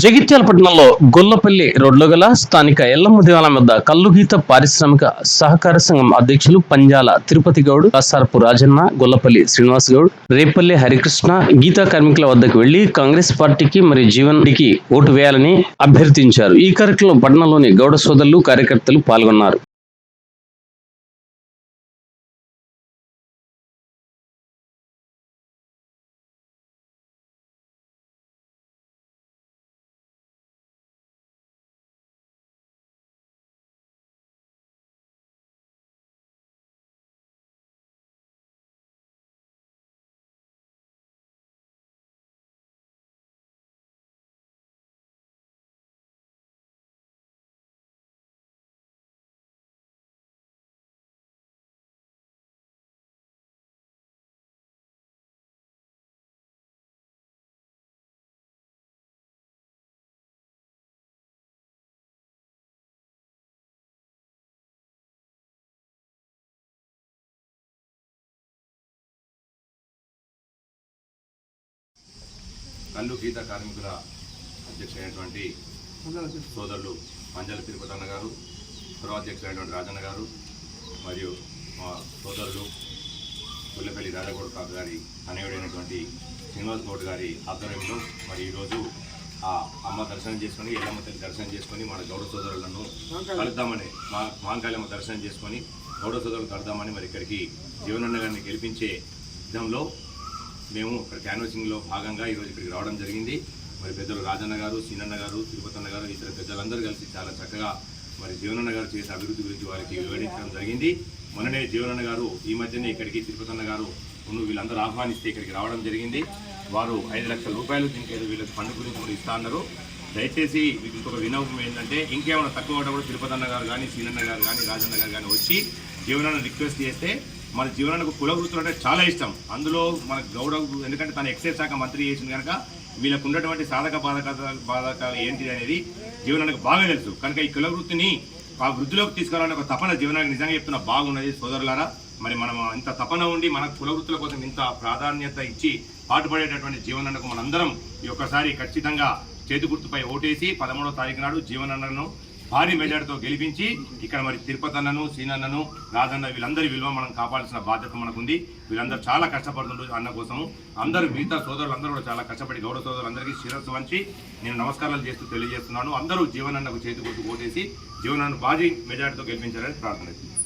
జగిత్యాల పట్టణంలో గొల్లపల్లి రోడ్లో గల స్థానిక ఎల్లమ్మ దేవాలయం వద్ద కల్లుగీత పారిశ్రామిక సహకార సంఘం అధ్యక్షులు పంజాల తిరుపతి గౌడ్ కాసారపు రాజన్న గొల్లపల్లి శ్రీనివాస్ గౌడ్ రేపల్లి హరికృష్ణ గీతా కార్మికుల వద్దకు వెళ్ళి కాంగ్రెస్ పార్టీకి మరియు జీవన్కి ఓటు వేయాలని అభ్యర్థించారు. ఈ కార్యక్రమంలో పట్టణంలోని గౌడ సోదరులు కార్యకర్తలు పాల్గొన్నారు. కల్లు గీత కార్మికుల అధ్యక్షుడైనటువంటి సోదరులు పంజాల తిరుపతన్న గారు గృహ అధ్యక్షుడైనటువంటి రాజన్న గారు మరియు మా సోదరులు పుల్లపల్లి రాజగౌడ్ కాకు గారి అనేవుడైనటువంటి శ్రీనివాస్ గౌడ్ గారి ఆధ్వర్యంలో మరి ఈరోజు ఆ అమ్మ దర్శనం చేసుకొని ఎల్లమ్మ తల్లి దర్శనం చేసుకొని మన గౌడ సోదరులను కలుద్దామని మా మాంకాళమ్మ దర్శనం చేసుకొని గౌడ సోదరులు కలుద్దామని మరి ఇక్కడికి జీవనన్న గారిని గెలిపించే విధంలో మేము ఇక్కడ క్యాన్వసింగ్లో భాగంగా ఈరోజు ఇక్కడికి రావడం జరిగింది. మరి పెద్దలు రాజన్న గారు సీనన్న గారు తిరుపతన్న గారు ఇతర పెద్దలందరూ కలిసి చాలా చక్కగా మరి జీవనన్న గారు చేసే అభివృద్ధి గురించి వారికి వివరించడం జరిగింది. మొన్ననే జీవనన్న గారు ఈ మధ్యనే ఇక్కడికి తిరుపతన్న గారు ఉన్న వీళ్ళందరూ ఆహ్వానిస్తే ఇక్కడికి రావడం జరిగింది. వారు ఐదు లక్షల రూపాయలు దీనికి ఏదో వీళ్ళకి ఫండ్ గురించి కూడా ఇస్తా అన్నారు. దయచేసి మీకు ఇంకొక వినోపం ఏంటంటే ఇంకేమైనా తక్కువ పడ్డా కూడా తిరుపతన్న గారు కానీ సీనన్న గారు కానీ రాజన్న గారు కానీ వచ్చి జీవనాన్ని రిక్వెస్ట్ చేస్తే మన జీవనానికి కుల వృత్తులు అంటే చాలా ఇష్టం. అందులో మన గౌడ ఎందుకంటే తన ఎక్సైజ్ శాఖ మంత్రి చేసింది కనుక వీళ్ళకు ఉన్నటువంటి సాధక బాధక బాధకాలు ఏంటి అనేది జీవనానికి బాగా తెలుసు. కనుక ఈ కుల వృత్తిని ఆ వృద్ధిలోకి తీసుకురావాలని ఒక తపన జీవనానికి నిజంగా చెప్తున్న బాగున్నది సోదరులారా. మరి మనం ఇంత తపన ఉండి మన కుల వృత్తుల కోసం ఇంత ప్రాధాన్యత ఇచ్చి పాటుపడేటటువంటి జీవనన్నకు మనందరం ఈ ఒక్కసారి ఖచ్చితంగా చేతి గుర్తుపై ఓటేసి పదమూడవ తారీఖు నాడు జీవనన్నను భారీ మెజార్టీతో గెలిపించి ఇక్కడ మరి తిరుపతి అన్నను సీనన్నను రాజన్న వీళ్ళందరి విలువ మనం కాపాడాల్సిన బాధ్యత మనకుంది. వీళ్ళందరూ చాలా కష్టపడుతుండ్రు అన్న కోసం అందరూ మిగతా సోదరులందరూ కూడా చాలా కష్టపడి గౌరవ సోదరులందరికీ శిరస్సు వంచి నేను నమస్కారాలు చేస్తూ తెలియజేస్తున్నాను. అందరూ జీవనన్నకు చేతి గుర్తు ఓటేసి జీవనన్ను భారీ మెజార్టీతో గెలిపించాలని ప్రార్థన చేస్తున్నాను.